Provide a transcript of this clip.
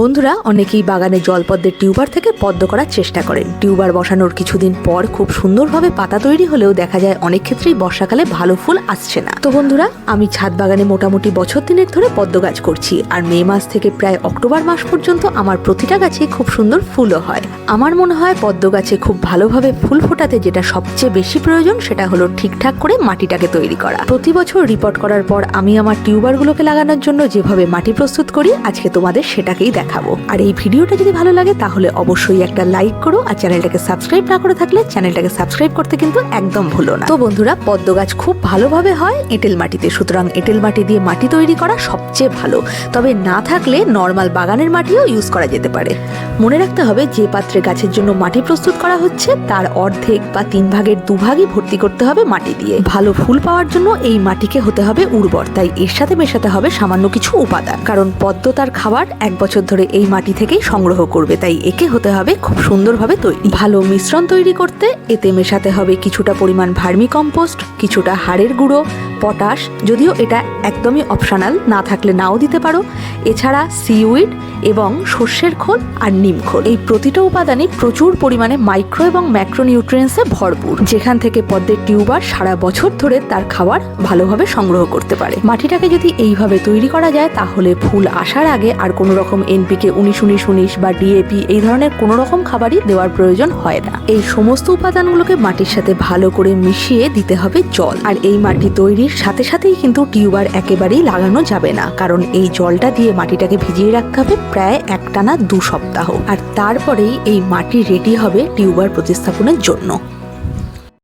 বন্ধুরা, অনেকেই বাগানে জলপদ্মের টিউবার থেকে পদ্ম করার চেষ্টা করেন। টিউবার বসানোর কিছুদিন পর খুব সুন্দরভাবে পাতা তৈরি হলেও দেখা যায় অনেক ক্ষেত্রেই বর্ষাকালে ভালো ফুল আসছে না। তো বন্ধুরা, আমি ছাদ বাগানে মোটামুটি বছর দিনের ধরে পদ্ম গাছ করছি আর মে মাস থেকে প্রায় অক্টোবর মাস পর্যন্ত আমার প্রতিটা গাছে খুব সুন্দর ফুলও হয়। আমার মনে হয় পদ্ম গাছে খুব ভালোভাবে ফুল ফোটাতে যেটা সবচেয়ে বেশি প্রয়োজন সেটা হলো ঠিকঠাক করে মাটিটাকে তৈরি করা। প্রতি বছর রিপোর্ট করার পর আমি আমার টিউবারগুলোকে লাগানোর জন্য যেভাবে মাটি প্রস্তুত করি, আজকে তোমাদের সেটাকেই দেখাবো। আর এই ভিডিওটা যদি ভালো লাগে, তাহলে অবশ্যই একটা লাইক করো আর চ্যানেলটাকে সাবস্ক্রাইব না করে থাকলে চ্যানেলটাকে সাবস্ক্রাইব করতে কিন্তু একদম ভুলো না। তো বন্ধুরা, পদ্ম গাছ খুব ভালোভাবে হয় এঁটেল মাটিতে। সুতরাং এঁটেল মাটি দিয়ে মাটি তৈরি করা সবচেয়ে ভালো। তবে না থাকলে নর্মাল বাগানের মাটিও ইউজ করা যেতে পারে। মনে রাখতে হবে যে পাত্রে গাছের জন্য মাটি প্রস্তুত করা হচ্ছে, তার অর্ধেক বা তিন ভাগের দুভাগই ভর্তি করতে হবে মাটি দিয়ে। ভালো ফুল পাওয়ার জন্য এই মাটিকে হতে হবে উর্বর, তাই এর সাথে মেশাতে হবে সামান্য কিছু উপাদান। কারণ পদ্ম তার খাবার, এক বছর ধরে এই মাটি থেকেই সংগ্রহ করবে, তাই একে হতে হবে খুব সুন্দরভাবে তৈরি। ভালো মিশ্রণ তৈরি করতে, এতে মেশাতে হবে কিছুটা পরিমাণ ভার্মি কম্পোস্ট কিছুটা হাড়ের গুঁড়ো পটাশ, যদিও এটা একদমই অপশনাল না থাকলে নাও দিতে পারো। এছাড়া সিউইড এবং সর্ষের খোল আর নিম খোল। এই প্রতিটা উপাদানই প্রচুর পরিমাণে মাইক্রো এবং ম্যাক্রো নিউট্রিয়েন্টসে ভরপুর, যেখান থেকে পদ্মের টিউবার সারা বছর ধরে তার খাবার ভালোভাবে সংগ্রহ করতে পারে। মাটিটাকে যদি এইভাবে তৈরি করা যায়, তাহলে ফুল আসার আগে আর কোনো রকম এনপিকে উনিশ উনিশ উনিশ বা ডিএপি এই ধরনের কোনো রকম খাবারই দেওয়ার প্রয়োজন হয় না। এই সমস্ত উপাদানগুলোকে মাটির সাথে ভালো করে মিশিয়ে দিতে হবে জল। আর এই মাটি তৈরির সাথে সাথেই কিন্তু টিউবার একেবারেই লাগানো যাবে না, কারণ এই জলটা দিয়ে মাটিটাকে ভিজিয়ে রাখতে হবে প্রায় একটানা দু সপ্তাহ। আর তারপরেই এই মাটি রেডি হবে টিউবার প্রতিস্থাপনের জন্য।